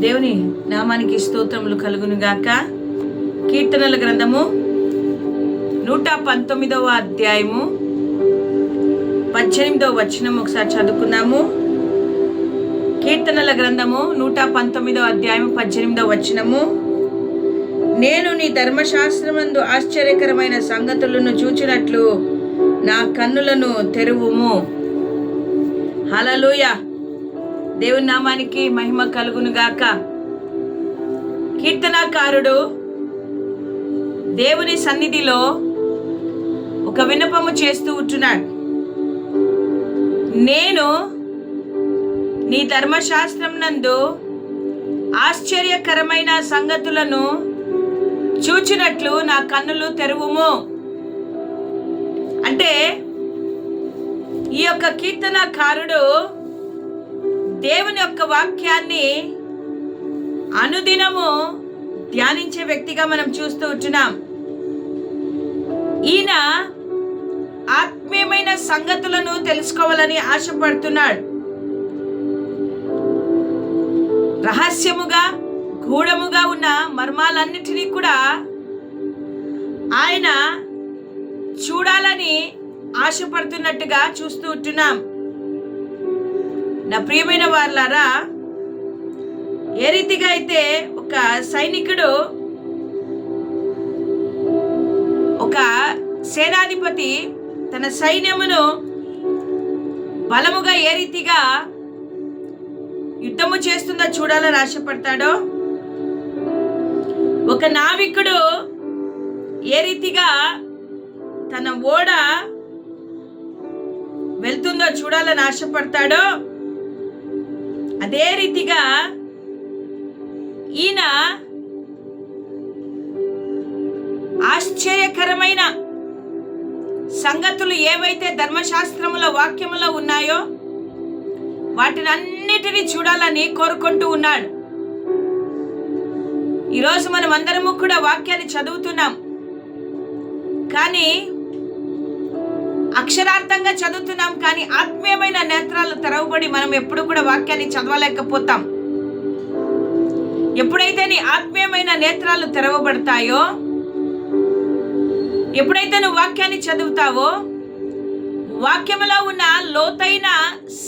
దేవుని నామానికి స్తోత్రములు కలుగును గాక కీర్తనల గ్రంథము నూట పంతొమ్మిదవ అధ్యాయము పద్దెనిమిదవ వచనం ఒకసారి చదువుకున్నాము కీర్తనల గ్రంథము నూట పంతొమ్మిదవ అధ్యాయం పద్దెనిమిదవ వచనము. నేను నీ ధర్మశాస్త్రమందు ఆశ్చర్యకరమైన సంగతులను చూచినట్లు నా కన్నులను తెరువుము. హలలుయా దేవుని నామానికి మహిమ కలుగును గాక. కీర్తనాకారుడు దేవుని సన్నిధిలో ఒక విన్నపము చేస్తూ ఉంటున్నాడు. నేను నీ ధర్మశాస్త్రం నందు ఆశ్చర్యకరమైన సంగతులను చూచినట్లు నా కన్నులు తెరువుము. అంటే ఈ యొక్క కీర్తనకారుడు దేవుని యొక్క వాక్యాన్ని అనుదినము ధ్యానించే వ్యక్తిగా మనం చూస్తూ ఉంటున్నాం. ఈయన ఆత్మీయమైన సంగతులను తెలుసుకోవాలని ఆశపడుతున్నాడు. రహస్యముగా గూఢముగా ఉన్న మర్మాలన్నిటినీ కూడా ఆయన చూడాలని ఆశపడుతున్నట్టుగా చూస్తూ ఉంటున్నాం. నా ప్రియమైన వాళ్ళారా ఏ రీతిగా అయితే ఒక సైనికుడు ఒక సేనాధిపతి తన సైన్యమును బలముగా ఏ రీతిగా యుద్ధము చేస్తుందో చూడాలని ఆశపడతాడో ఒక నావికుడు ఏ రీతిగా తన ఓడ వెళ్తుందో చూడాలని ఆశపడతాడో అదే రీతిగా ఈయన ఆశ్చర్యకరమైన సంగతులు ఏవైతే ధర్మశాస్త్రముల వాక్యములో ఉన్నాయో వాటిని అన్నిటినీ చూడాలని కోరుకుంటూ ఉన్నాడు. ఈరోజు మనం అందరము కూడా వాక్యాన్ని చదువుతున్నాం. కానీ అక్షరార్థంగా చదువుతున్నాం కానీ ఆత్మీయమైన నేత్రాలు తెరవబడి మనం ఎప్పుడు కూడా వాక్యాన్ని చదవలేకపోతాం. ఎప్పుడైతే నీ ఆత్మీయమైన నేత్రాలు తెరవబడతాయో ఎప్పుడైతే నువ్వు వాక్యాన్ని చదువుతావో వాక్యములో ఉన్న లోతైన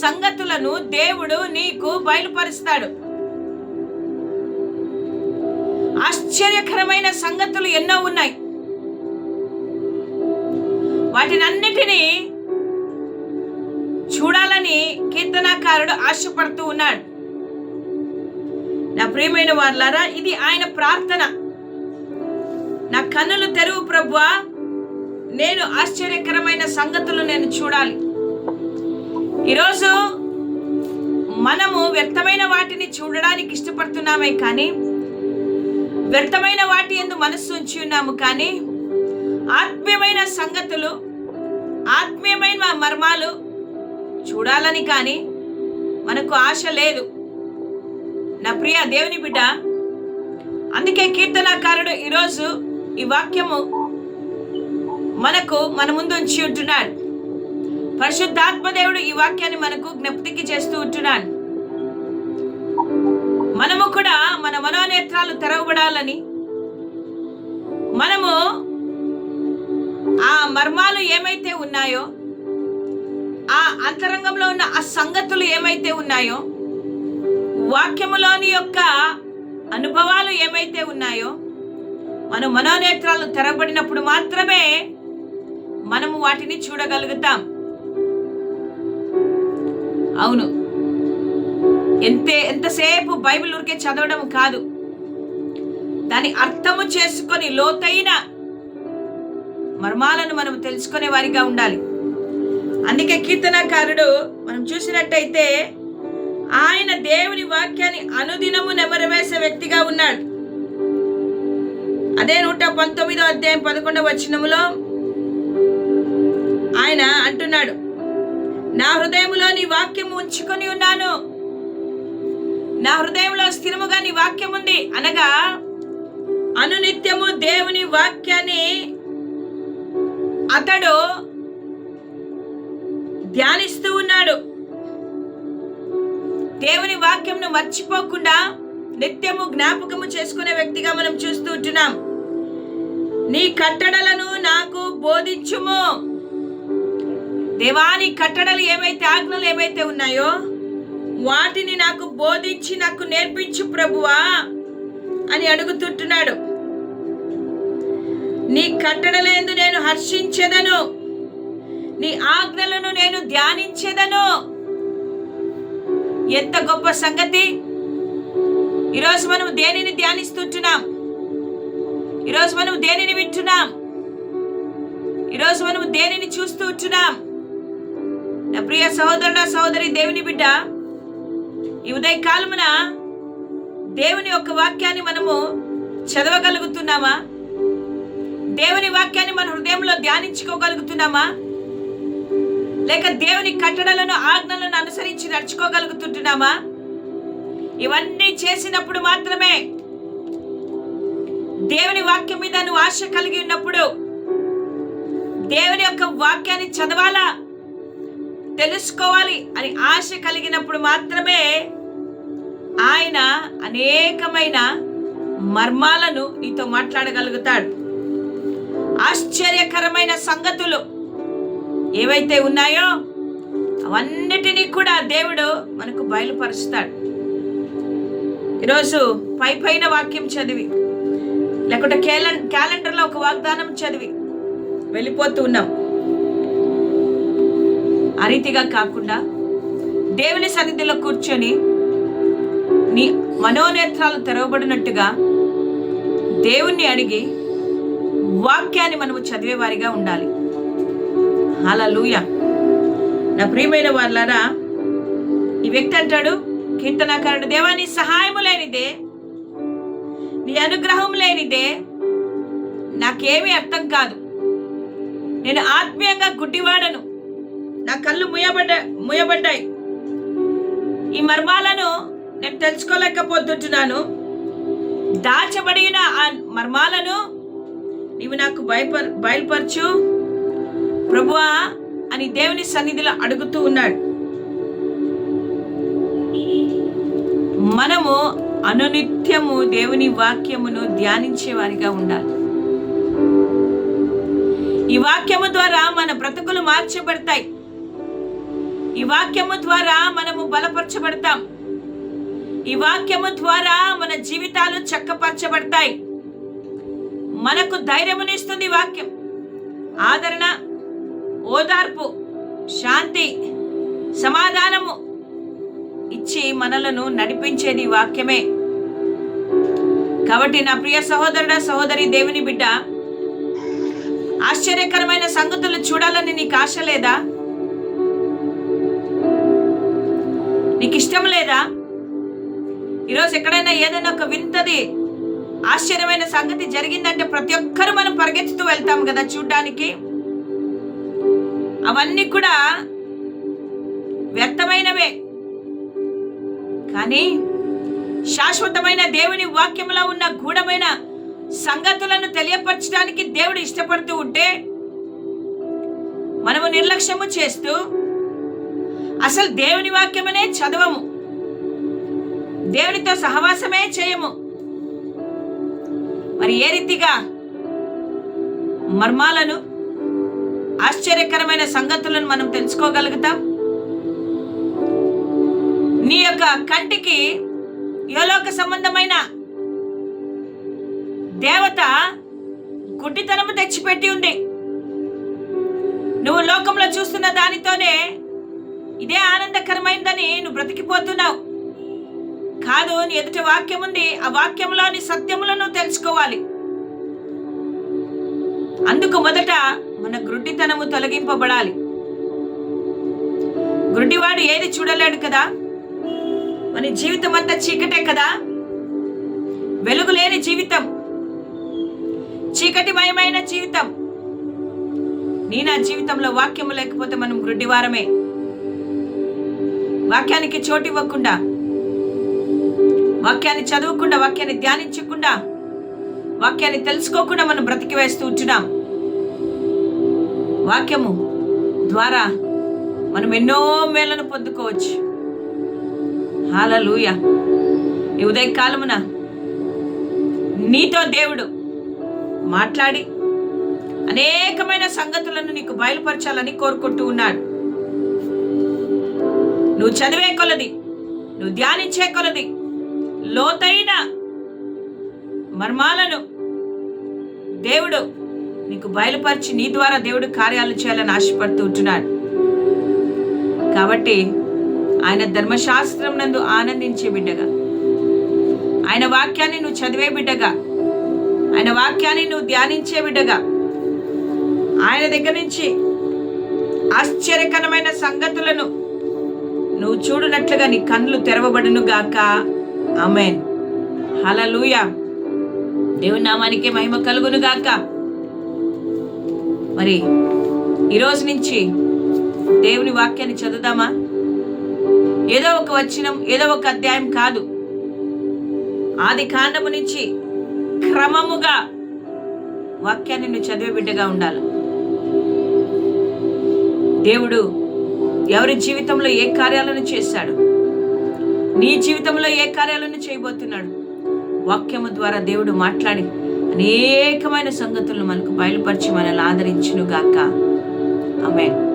సంగతులను దేవుడు నీకు బయలుపరుస్తాడు. ఆశ్చర్యకరమైన సంగతులు ఎన్నో ఉన్నాయి. వాటినన్నిటినీ చూడాలని కీర్తనాకారుడు ఆశపడుతూ ఉన్నాడు. నా ప్రియమైన వాళ్ళారా ఇది ఆయన ప్రార్థన. నా కన్నులు తెరువు ప్రభువా నేను ఆశ్చర్యకరమైన సంగతులు నేను చూడాలి. ఈరోజు మనము వ్యర్థమైన వాటిని చూడడానికి ఇష్టపడుతున్నామే కానీ వ్యర్థమైన వాటి ఎందు మనస్సు ఉంచి ఉన్నాము కానీ ఆత్మీయమైన సంగతులు ఆత్మీయమైన మర్మాలు చూడాలని కానీ మనకు ఆశ లేదు. నా ప్రియ దేవుని బిడ్డ అందుకే కీర్తనాకారుడు ఈరోజు ఈ వాక్యము మనకు మన ముందు ఉంచి ఉంటున్నాడు. పరిశుద్ధాత్మదేవుడు ఈ వాక్యాన్ని మనకు జ్ఞప్తికి చేస్తూ ఉంటున్నాడు. మనము కూడా మన మనోనేత్రాలు తెరవబడాలని మర్మాలు ఏమైతే ఉన్నాయో ఆ అంతరంగంలో ఉన్న ఆ సంగతులు ఏమైతే ఉన్నాయో వాక్యములోని యొక్క అనుభవాలు ఏమైతే ఉన్నాయో మన మనోనేత్రాలు తెరబడినప్పుడు మాత్రమే మనము వాటిని చూడగలుగుతాం. అవును. ఎంతే ఎంతసేపు బైబిల్ ఊరికే చదవడం కాదు. దాని అర్థము చేసుకొని లోతైన మర్మాలను మనం తెలుసుకునే వారిగా ఉండాలి. అందుకే కీర్తనకారుడు మనం చూసినట్టయితే ఆయన దేవుని వాక్యాన్ని అనుదినము నెమరవేసే వ్యక్తిగా ఉన్నాడు. అదే నూట పంతొమ్మిదో అధ్యాయం పదకొండవ వచనములో ఆయన అంటున్నాడు నా హృదయంలో నీ వాక్యము ఉంచుకొని ఉన్నాను. నా హృదయంలో స్థిరముగా నీ వాక్యం ఉంది అనగా అనునిత్యము దేవుని వాక్యాన్ని అతడు ధ్యానిస్తూ ఉన్నాడు. దేవుని వాక్యంను మర్చిపోకుండా నిత్యము జ్ఞాపకము చేసుకునే వ్యక్తిగా మనం చూస్తూ ఉంటున్నాం. నీ కట్టడలను నాకు బోధించుము. దేవాని కట్టడలు ఏమైతే ఆజ్ఞలు ఏమైతే ఉన్నాయో వాటిని నాకు బోధించి నాకు నేర్పించు ప్రభువా అని అడుగుతుంటున్నాడు. నీ కట్టడలేందు నేను హర్షించెదను. నీ ఆజ్ఞలను నేను ధ్యానించెదను. ఎంత గొప్ప సంగతి. ఈరోజు మనం దేనిని ధ్యానిస్తుంటున్నాం? ఈరోజు మనం దేనిని వింటున్నాం? ఈరోజు మనం దేనిని చూస్తూ ఉంటున్నాం నా ప్రియ సహోదరుడ సహోదరి దేవుని బిడ్డ ఈ ఉదయకాలమున దేవుని యొక్క వాక్యాన్ని మనము చదవగలుగుతున్నామా? దేవుని వాక్యాన్ని మన హృదయంలో ధ్యానించుకోగలుగుతున్నామా? లేక దేవుని కట్టడలను ఆజ్ఞలను అనుసరించి నడుచుకోగలుగుతుంటున్నామా? ఇవన్నీ చేసినప్పుడు మాత్రమే దేవుని వాక్యం మీద నువ్వు ఆశ కలిగి ఉన్నప్పుడు దేవుని యొక్క వాక్యాన్ని చదవాలా? తెలుసుకోవాలి అని ఆశ కలిగినప్పుడు మాత్రమే ఆయన అనేకమైన మర్మాలను నీతో మాట్లాడగలుగుతాడు. ఆశ్చర్యకరమైన సంగతులు ఏవైతే ఉన్నాయో అవన్నిటినీ కూడా దేవుడు మనకు బయలుపరుస్తాడు. ఈరోజు పై పైన వాక్యం చదివి లేకుంటే క్యాలెం క్యాలెండర్లో ఒక వాగ్దానం చదివి వెళ్ళిపోతూ ఉన్నాం. ఆ రీతిగా కాకుండా దేవుని సన్నిధిలో కూర్చొని నీ మనోనేత్రాలు తెరవబడినట్టుగా దేవుణ్ణి అడిగి వాక్యాన్ని మనము చదివేవారిగా ఉండాలి. అలా లూయ నా ప్రియమైన వాళ్ళారా ఈ వ్యక్తి అంటాడు కీర్తనాకారుడు దేవా నీ సహాయము లేనిదే నీ అనుగ్రహం లేనిదే నాకేమీ అర్థం కాదు. నేను ఆత్మీయంగా గుడ్డివాడను. నా కళ్ళు ముయబడ్డ ముయబడ్డాయి. ఈ మర్మాలను నేను తెలుసుకోలేకపోతుంటున్నాను. దాచబడిన ఆ మర్మాలను నీవు నాకు బయప బయలుపరచు. ప్రభువా అని దేవుని సన్నిధిలో అడుగుతూ ఉన్నాడు. మనము అనునిత్యము దేవుని వాక్యమును ధ్యానించే వారిగా ఉండాలి. ఈ వాక్యము ద్వారా మన బ్రతుకులు మార్చబడతాయి. ఈ వాక్యము ద్వారా మనము బలపరచబడతాం. ఈ వాక్యము ద్వారా మన జీవితాలు చక్కపరచబడతాయి. మనకు ధైర్యమునిస్తుంది వాక్యం. ఆదరణ ఓదార్పు శాంతి సమాధానము ఇచ్చి మనలను నడిపించేది వాక్యమే. కాబట్టి నా ప్రియ సహోదరుడ సహోదరి దేవుని బిడ్డ ఆశ్చర్యకరమైన సంగతులు చూడాలని నీకు ఆశ లేదా? నీకు ఇష్టం లేదా? ఈరోజు ఎక్కడైనా ఏదైనా ఒక వింతది ఆశ్చర్యమైన సంగతి జరిగిందంటే ప్రతి ఒక్కరు మనం పరిగెత్తుతూ వెళ్తాం కదా చూడ్డానికి. అవన్నీ కూడా వ్యర్థమైనవే. కానీ శాశ్వతమైన దేవుని వాక్యంలో ఉన్న గూఢమైన సంగతులను తెలియపరచడానికి దేవుడు ఇష్టపడుతూ ఉంటే మనము నిర్లక్ష్యము చేస్తూ అసలు దేవుని వాక్యమనే చదవము. దేవునితో సహవాసమే చేయము. మరి ఏ రీతిగా మర్మాలను ఆశ్చర్యకరమైన సంగతులను మనం తెలుసుకోగలుగుతాం? నీ యొక్క కంటికి యోలోక సంబంధమైన దేవత గుడ్డితనము తెచ్చిపెట్టి ఉంది. నువ్వు లోకంలో చూస్తున్న దానితోనే ఇదే ఆనందకరమైందని నువ్వు బ్రతికిపోతున్నావు. కాదు నీ ఎదుటి వాక్యం ఉంది. ఆ వాక్యంలోని సత్యములను తెలుసుకోవాలి. అందుకు మొదట మన గ్రుడ్డితనము తొలగింపబడాలి. గ్రుడ్డివాడు ఏది చూడలేడు కదా? మన జీవితం అంతా చీకటే కదా? వెలుగు లేని జీవితం. చీకటిమయమైన జీవితం. నీ నా జీవితంలో వాక్యము లేకపోతే మనం గ్రుడ్డివారమే వాక్యానికి చోటు ఇవ్వకుండా వాక్యాన్ని చదవకుండా వాక్యాన్ని ధ్యానించకుండా వాక్యాన్ని తెలుసుకోకుండా మనం బ్రతికి వేస్తూ ఉంటున్నాం. వాక్యము ద్వారా మనం ఎన్నో మేలను పొందుకోవచ్చు. హాలూయ ఈ ఉదయకాలమున నీతో దేవుడు మాట్లాడి అనేకమైన సంగతులను నీకు బయలుపరచాలని కోరుకుంటూ ఉన్నాడు. నువ్వు చదివే కొలది నువ్వు ధ్యానించే కొలది లోతైన మర్మాలను దేవుడు నీకు బయలుపరిచి నీ ద్వారా దేవుడు కార్యాలు చేయాలని ఆశపడుతూ ఉంటున్నాడు. కాబట్టి ఆయన ధర్మశాస్త్రం నందు ఆనందించే బిడ్డగా. ఆయన వాక్యాన్ని నువ్వు చదివే బిడ్డగా. ఆయన వాక్యాన్ని నువ్వు ధ్యానించే బిడ్డగా. ఆయన దగ్గర నుంచి ఆశ్చర్యకరమైన సంగతులను నువ్వు చూడనట్లుగా నీ కన్నులు తెరవబడును గాక. ఆమెన్. లూయ దేవుని నామానికి మహిమ కలుగును గాక. మరి ఈరోజు నుంచి దేవుని వాక్యాన్ని చదువుదామా? ఏదో ఒక వచనం ఏదో ఒక అధ్యాయం కాదు. ఆది కాండము నుంచి క్రమముగా వాక్యాన్ని నువ్వు చదివే బిడ్డగా ఉండాలి. దేవుడు ఎవరి జీవితంలో ఏ కార్యాలను చేశాడు? నీ జీవితంలో ఏ కార్యాలను చేయబోతున్నాడు? వాక్యము ద్వారా దేవుడు మాట్లాడి అనేకమైన సంగతులను మనకు బయలుపరిచి మనల్ని ఆదరించునుగాక. ఆమె